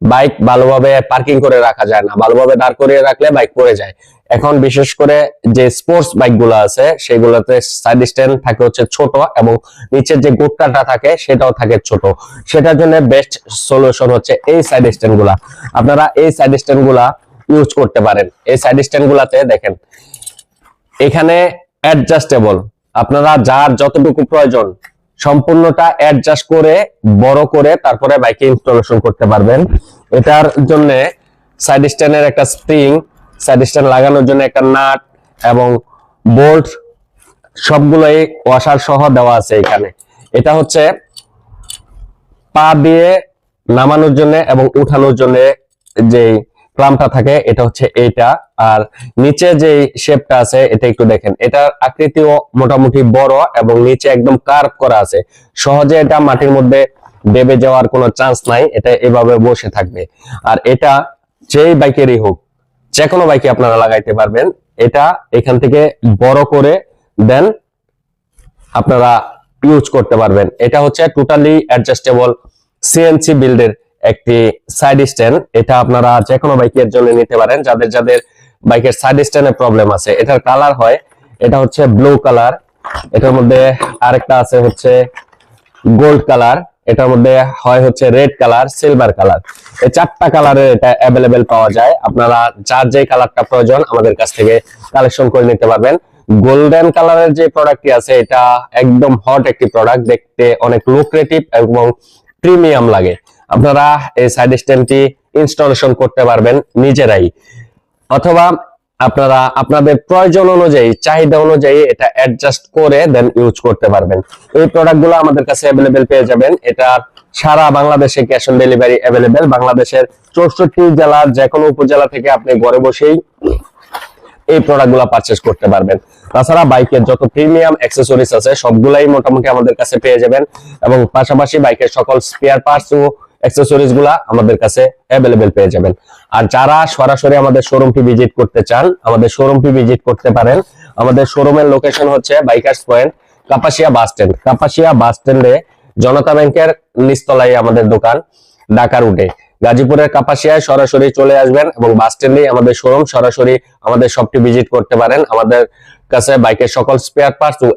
Bike ভালোভাবে parking করে রাখা যায় না। ভালোভাবে দাঁড় করিয়ে রাখলে বাইক পড়ে যায়। এখন বিশেষ করে যে স্পোর্টস বাইকগুলো আছে, সেগুলোতে সাইড স্ট্যান্ড থাকে হচ্ছে ছোট এবং নিচের যে গুটকাটা থাকে, সেটাও থাকে ছোট। সেটার জন্য বেস্ট সলিউশন হচ্ছে এই সাইড স্ট্যান্ডগুলা। আপনারা এই সাইড স্ট্যান্ডগুলা ইউজ করতে পারেন। এই সাইড স্ট্যান্ড গুলাতে দেখেন, এখানে অ্যাডজাস্টেবল আপনারা যার যতটুকু প্রয়োজন সম্পূর্ণটা অ্যাডজাস্ট করে, বড় করে তারপরে বাইকে ইনস্টলেশন করতে পারবেন। এটার জন্য সাইড স্ট্যান্ডের একটা স্প্রিং সাইড স্ট্যান্ড লাগানোর জন্য একটা নাট এবং বোল্ট সবগুলোই ওয়াশার সহ দেওয়া আছে এখানে। এটা হচ্ছে পা দিয়ে নামানোর জন্য এবং উঠানোর জন্য যে ক্লামটা থাকে, এটা হচ্ছে এইটা। আর নিচে যে শেপটা আছে, এটা একটু দেখেন। এটার আকৃতিও মোটামুটি বড় এবং নিচে একদম কার্ভ করা আছে। সহজে এটা মাটির মধ্যে দেবে যাওয়ার কোনো চান্স নাই, এটা এভাবে বসে থাকবে। আর এটা যেই বাইকেরই হোক যে কোনো বাইকে আপনারা লাগাইতে পারবেন। এটা এখান থেকে বড় করে দেন, আপনারা ইউজ করতে পারবেন। এটা হচ্ছে টোটালি অ্যাডজাস্টেবল সিএনসি বিল্ডের একটি সাইড স্ট্যান্ড এটা আপনারা যে কোনো বাইকের জন্য নিতে পারেন। যাদের যাদের বাইকের সাইড স্ট্যান্ডে প্রবলেম আছে, এটার কালার হয়, এটা হচ্ছে ব্লু কালার এটার মধ্যে আরেকটা আছে হচ্ছে গোল্ড কালার এটার মধ্যে হয় হচ্ছে রেড কালার সিলভার কালার এই চারটা কালারের এটা অ্যাভেলেবেল পাওয়া যায়। আপনারা যার যে কালারটা প্রয়োজন আমাদের কাছ থেকে কালেকশন করে নিতে পারবেন। গোল্ডেন কালারের যে প্রোডাক্টটি আছে, এটা একদম হট একটি প্রোডাক্ট দেখতে অনেক লুক্রেটিভ এবং প্রিমিয়াম লাগে। আপনারা এই সাইড স্ট্যান্ডটি ইনস্টলেশন করতে পারবেন নিজেরাই। অথবা আপনারা আপনাদের প্রয়োজন অনুযায়ী, চাহিদা অনুযায়ী এটা অ্যাডজাস্ট করে দেন ইউজ করতে পারবেন। এই প্রোডাক্টগুলো আমাদের কাছে অ্যাভেলেবেল পেয়ে যাবেন। এটা সারা বাংলাদেশে ক্যাশ অন ডেলিভারি অ্যাভেলেবেল বাংলাদেশের চৌষট্টি জেলার যে কোনো উপজেলা থেকে আপনি ঘরে বসেই এই প্রোডাক্টগুলা পারচেস করতে পারবেন। তাছাড়া বাইকের যত প্রিমিয়াম অ্যাক্সেসরিজ আছে, সবগুলাই মোটামুটি আমাদের কাছে পেয়ে যাবেন। এবং পাশাপাশি বাইকের সকল স্পেয়ার পার্টস ও অ্যাক্সেসরিজগুলা আমাদের কাছে অ্যাভেলেবেল পেয়ে যাবেন। আর যারা সরাসরি আমাদের শোরুমটি ভিজিট করতে চান, আমাদের শোরুমটি ভিজিট করতে পারেন। আমাদের শোরুমের লোকেশন হচ্ছে bikers point Kapasia bus stand Kapasia bus স্ট্যান্ডে জনতা ব্যাংকের নিচতলায় আমাদের দোকান, ঢাকা রুটে গাজীপুরের কাপাসিয়ায় সরাসরি চলে আসবেন এবং বাস স্ট্যান্ডেই আমাদের শোরুম সরাসরি আমাদের শপটি ভিজিট করতে পারেন। আমাদের কাছে বাইকের সকল স্পেয়ার পার্টস ও